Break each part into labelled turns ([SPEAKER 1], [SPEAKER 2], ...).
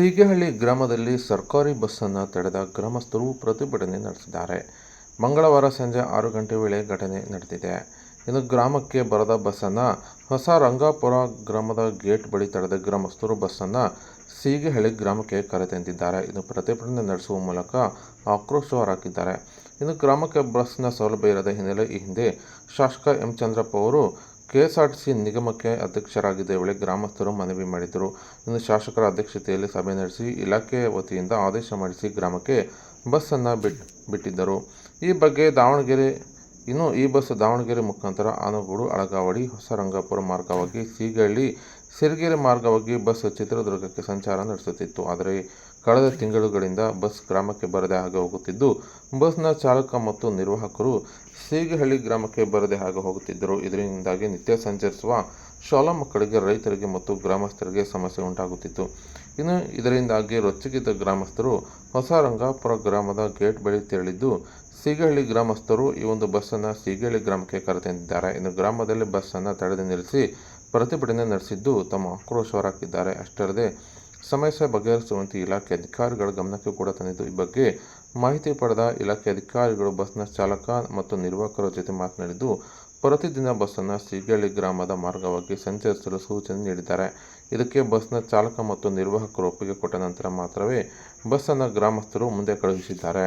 [SPEAKER 1] ಸೀಗೆಹಳ್ಳಿ ಗ್ರಾಮದಲ್ಲಿ ಸರ್ಕಾರಿ ಬಸ್ಸನ್ನು ತಡೆದ ಗ್ರಾಮಸ್ಥರು ಪ್ರತಿಭಟನೆ ನಡೆಸಿದ್ದಾರೆ. ಮಂಗಳವಾರ ಸಂಜೆ ಆರು ಗಂಟೆ ವೇಳೆ ಘಟನೆ ನಡೆದಿದೆ. ಇನ್ನು ಗ್ರಾಮಕ್ಕೆ ಬರದ ಬಸ್ಸನ್ನು ಹೊಸ ರಂಗಾಪುರ ಗ್ರಾಮದ ಗೇಟ್ ಬಳಿ ತಡೆದ ಗ್ರಾಮಸ್ಥರು ಬಸ್ಸನ್ನು ಸೀಗೆಹಳ್ಳಿ ಗ್ರಾಮಕ್ಕೆ ಕರೆತಂದಿದ್ದಾರೆ. ಇನ್ನು ಪ್ರತಿಭಟನೆ ನಡೆಸುವ ಮೂಲಕ ಆಕ್ರೋಶ ಹೊರಹಾಕಿದ್ದಾರೆ ಇನ್ನು ಗ್ರಾಮಕ್ಕೆ ಬಸ್ನ ಸೌಲಭ್ಯ ಇರದ ಹಿನ್ನೆಲೆ ಈ ಹಿಂದೆ ಶಾಸಕ ಎಂ. ಚಂದ್ರಪ್ಪ ಅವರು ಕೆಎಸ್ಆರ್ಟಿಸಿ ನಿಗಮಕ್ಕೆ ಅಧ್ಯಕ್ಷರಾಗಿದ್ದ ವೇಳೆ ಗ್ರಾಮಸ್ಥರು ಮನವಿ ಮಾಡಿದರು. ಇನ್ನು ಶಾಸಕರ ಅಧ್ಯಕ್ಷತೆಯಲ್ಲಿ ಸಭೆ ನಡೆಸಿ ಇಲಾಖೆ ವತಿಯಿಂದ ಆದೇಶ ಮಾಡಿಸಿ ಗ್ರಾಮಕ್ಕೆ ಬಸ್ಸನ್ನು ಬಿಟ್, ಬಿಟ್ಟಿದ್ದರು. ಈ ಬಗ್ಗೆ ದಾವಣಗೆರೆ ಇನ್ನು ಈ ಬಸ್ ದಾವಣಗೆರೆ ಮುಖಾಂತರ ಆನಗೋಡು ಅಳಗಾವಡಿ ಹೊಸ ರಂಗಾಪುರ ಮಾರ್ಗವಾಗಿ ಸೀಗಳ್ಳಿ, ಸಿರಿಗೆರೆ ಮಾರ್ಗವಾಗಿ ಬಸ್ ಚಿತ್ರದುರ್ಗಕ್ಕೆ ಸಂಚಾರ ನಡೆಸುತ್ತಿತ್ತು. ಆದರೆ ಕಳೆದ ತಿಂಗಳುಗಳಿಂದ ಬಸ್ ಗ್ರಾಮಕ್ಕೆ ಬರದೆ ಹಾಗೆ ಹೋಗುತ್ತಿದ್ದು ಬಸ್ನ ಚಾಲಕ ಮತ್ತು ನಿರ್ವಾಹಕರು ಸೀಗಹಳ್ಳಿ ಗ್ರಾಮಕ್ಕೆ ಬರದೆ ಹಾಗೆ ಹೋಗುತ್ತಿದ್ದರು ಇದರಿಂದಾಗಿ ನಿತ್ಯ ಸಂಚರಿಸುವ ಶಾಲಾ ಮಕ್ಕಳಿಗೆ, ರೈತರಿಗೆ ಮತ್ತು ಗ್ರಾಮಸ್ಥರಿಗೆ ಸಮಸ್ಯೆ ಉಂಟಾಗುತ್ತಿತ್ತು. ಇನ್ನು ಇದರಿಂದಾಗಿ ರೊಚ್ಚಿಗಿದ್ದ ಗ್ರಾಮಸ್ಥರು ಹೊಸ ರಂಗಾಪುರ ಗ್ರಾಮದ ಗೇಟ್ ಬಳಿ ತೆರಳಿದ್ದು ಸೀಗಹಳ್ಳಿ ಗ್ರಾಮಸ್ಥರು ಈ ಒಂದು ಬಸ್ಸನ್ನು ಸೀಗಹಳ್ಳಿ ಗ್ರಾಮಕ್ಕೆ ಕರೆತಂದಿದ್ದಾರೆ ಇನ್ನು ಗ್ರಾಮದಲ್ಲಿ ಬಸ್ಸನ್ನು ತಡೆದು ನಿಲ್ಲಿಸಿ ಪ್ರತಿಭಟನೆ ನಡೆಸಿದ್ದು ತಮ್ಮ ಆಕ್ರೋಶ ಹೊರಹಾಕಿದ್ದಾರೆ ಅಷ್ಟರದೆ, ಸಮಸ್ಯೆ ಬಗೆಹರಿಸುವಂತೆ ಇಲಾಖೆ ಅಧಿಕಾರಿಗಳ ಗಮನಕ್ಕೆ ಕೂಡ ತಂದಿದ್ದು, ಈ ಬಗ್ಗೆ ಮಾಹಿತಿ ಪಡೆದ ಇಲಾಖೆ ಅಧಿಕಾರಿಗಳು ಬಸ್ನ ಚಾಲಕ ಮತ್ತು ನಿರ್ವಾಹಕರ ಜೊತೆ ಮಾತನಾಡಿದ್ದು, ಪ್ರತಿದಿನ ಬಸ್ಸನ್ನು ಸೀಗಳ್ಳಿ ಗ್ರಾಮದ ಮಾರ್ಗವಾಗಿ ಸಂಚರಿಸಲು ಸೂಚನೆ ನೀಡಿದ್ದಾರೆ. ಇದಕ್ಕೆ ಬಸ್ನ ಚಾಲಕ ಮತ್ತು ನಿರ್ವಾಹಕರು ಒಪ್ಪಿಗೆ ಕೊಟ್ಟ ನಂತರ ಮಾತ್ರವೇ ಬಸ್ಸನ್ನು ಗ್ರಾಮಸ್ಥರು ಮುಂದೆ ಕಳುಹಿಸಿದ್ದಾರೆ.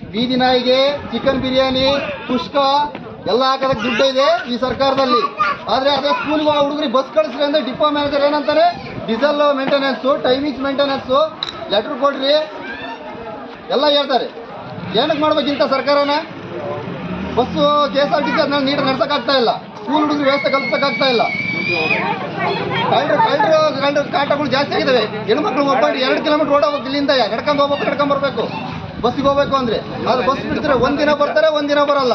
[SPEAKER 2] ಬೀದಿ ನಾಯಿಗೆ ಚಿಕನ್ ಬಿರಿಯಾನಿ ಪುಷ್ಕ ಎಲ್ಲ ಹಾಕೋದಕ್ಕೆ ದುಡ್ಡು ಇದೆ ಈ ಸರ್ಕಾರದಲ್ಲಿ. ಆದರೆ ಅದೇ ಸ್ಕೂಲ್ಗೆ ಹುಡುಗರಿಗೆ ಬಸ್ ಕಳಿಸ್ರಿ ಅಂದ್ರೆ ಡಿಪೋ ಮ್ಯಾನೇಜರ್ ಏನಂತಾರೆ? Diesel maintenance timings maintenance letter ಕೊಡ್ರಿ. ಎಲ್ಲ ಹೇಳ್ತಾರೆ. ಏನಕ್ಕೆ ಇಂಥ ಸರ್ಕಾರನ? Bus K S R T C ಅದನ್ನ ನೀಟಾಗಿ ನಡ್ಸೋಕ್ಕಾಗ್ತಾ ಇಲ್ಲ. ಸ್ಕೂಲ್ ಹುಡುಗರು ವ್ಯವಸ್ಥೆ ಕಲ್ಸೋಕ್ಕಾಗ್ತಾ ಇಲ್ಲ. ಕಳ್ಳರು ಕಳ್ಳರು ಕಾಟಗಳು ಜಾಸ್ತಿ ಆಗಿದ್ದಾವೆ ಹೆಣ್ಮಕ್ಳು ಒಬ್ಬ ಎರಡು ಕಿಲೋಮೀಟರ್ ಓಡೋಗ್ಬೇಕು, ಇಲ್ಲಿಂದ ನಡ್ಕೊಂಡು ಹೋಗ್ಬೇಕು, ನಡ್ಕೊಂಡ್ ಬರ್ಬೇಕು. ಬಸ್ಸಿಗೆ ಹೋಗ್ಬೇಕು ಅಂದ್ರೆ? ಅದು ಬಸ್ ಬಿಡ್ತಾರೆ ಒಂದಿನ ಬರ್ತಾರೆ ಒಂದಿನ ಬರಲ್ಲ.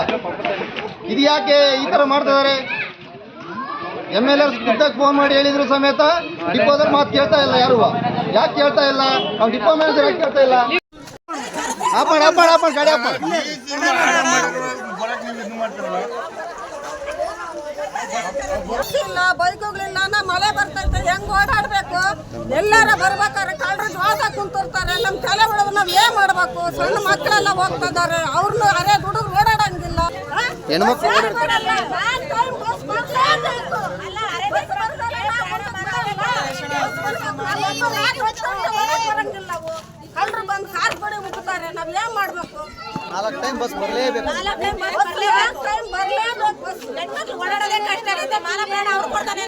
[SPEAKER 2] ಇದು ಯಾಕೆ ಈ ಥರ ಮಾಡ್ತಿದ್ದಾರೆ ಎಂ ಎಲ್ ಫೋನ್ ಮಾಡಿ ಹೇಳಿದ್ರು ಸಮೇತ ಡಿಪೋದಲ್ಲಿ ಮಾತು ಕೇಳ್ತಾ ಇಲ್ಲ ಯಾರು? ಯಾಕೆ ಕೇಳ್ತಾ ಇಲ್ಲ? ನಾವು ಡಿಪೋ ಮ್ಯಾನೇಜರ್ ಯಾಕೆ ಕೇಳ್ತಾ ಇಲ್ಲ? ಆಪಣ ಆಪಣ ಆಪಣ ಗಾಡಿ ಆಪಣ
[SPEAKER 3] ನಾ ಮಳೆ ಬರ್ತೈತೆ, ಹೆಂಗ್ ಓಡಾಡ್ಬೇಕು? ಎಲ್ಲಾರ ಬರ್ಬೇಕಾದ್ರೆ ಮಾಡ್ಬೇಕು ಸಣ್ಣ ಮಕ್ಕಳೆಲ್ಲ ಹೋಗ್ತಾ ಇದ್ದಾರೆ ಅವ್ರನ್ನೂ ಅರೆ ಹುಡುಗರು ಓಡಾಡಂಗಿಲ್ಲ?
[SPEAKER 2] ಹೆಣ್ಮಕ್ಳು?
[SPEAKER 3] ಕಳ್ಳರು ಬಂದು ಕಾರ್ ಬಡಿ ಮುಟ್ತಾರೆ. ನಾವ್ ಏನ್ ಮಾಡ್ಬೇಕು?
[SPEAKER 2] ನಾಲ್ಕು ಟೈಮ್ ಬಸ್ ಬರಲೇಬೇಕು.
[SPEAKER 3] ನಾಲ್ಕು ಟೈಮ್ ಬರ್ಲೇಬೇಕು. ಬಸ್ ಹೆಣ್ಮಕ್ಳು ಓಡಾಡೋದೇ ಕಷ್ಟ ಇರುತ್ತೆ. ಮಾನ ಬೇಡ ಅವ್ರು ಕೊಡ್ತಾನೆ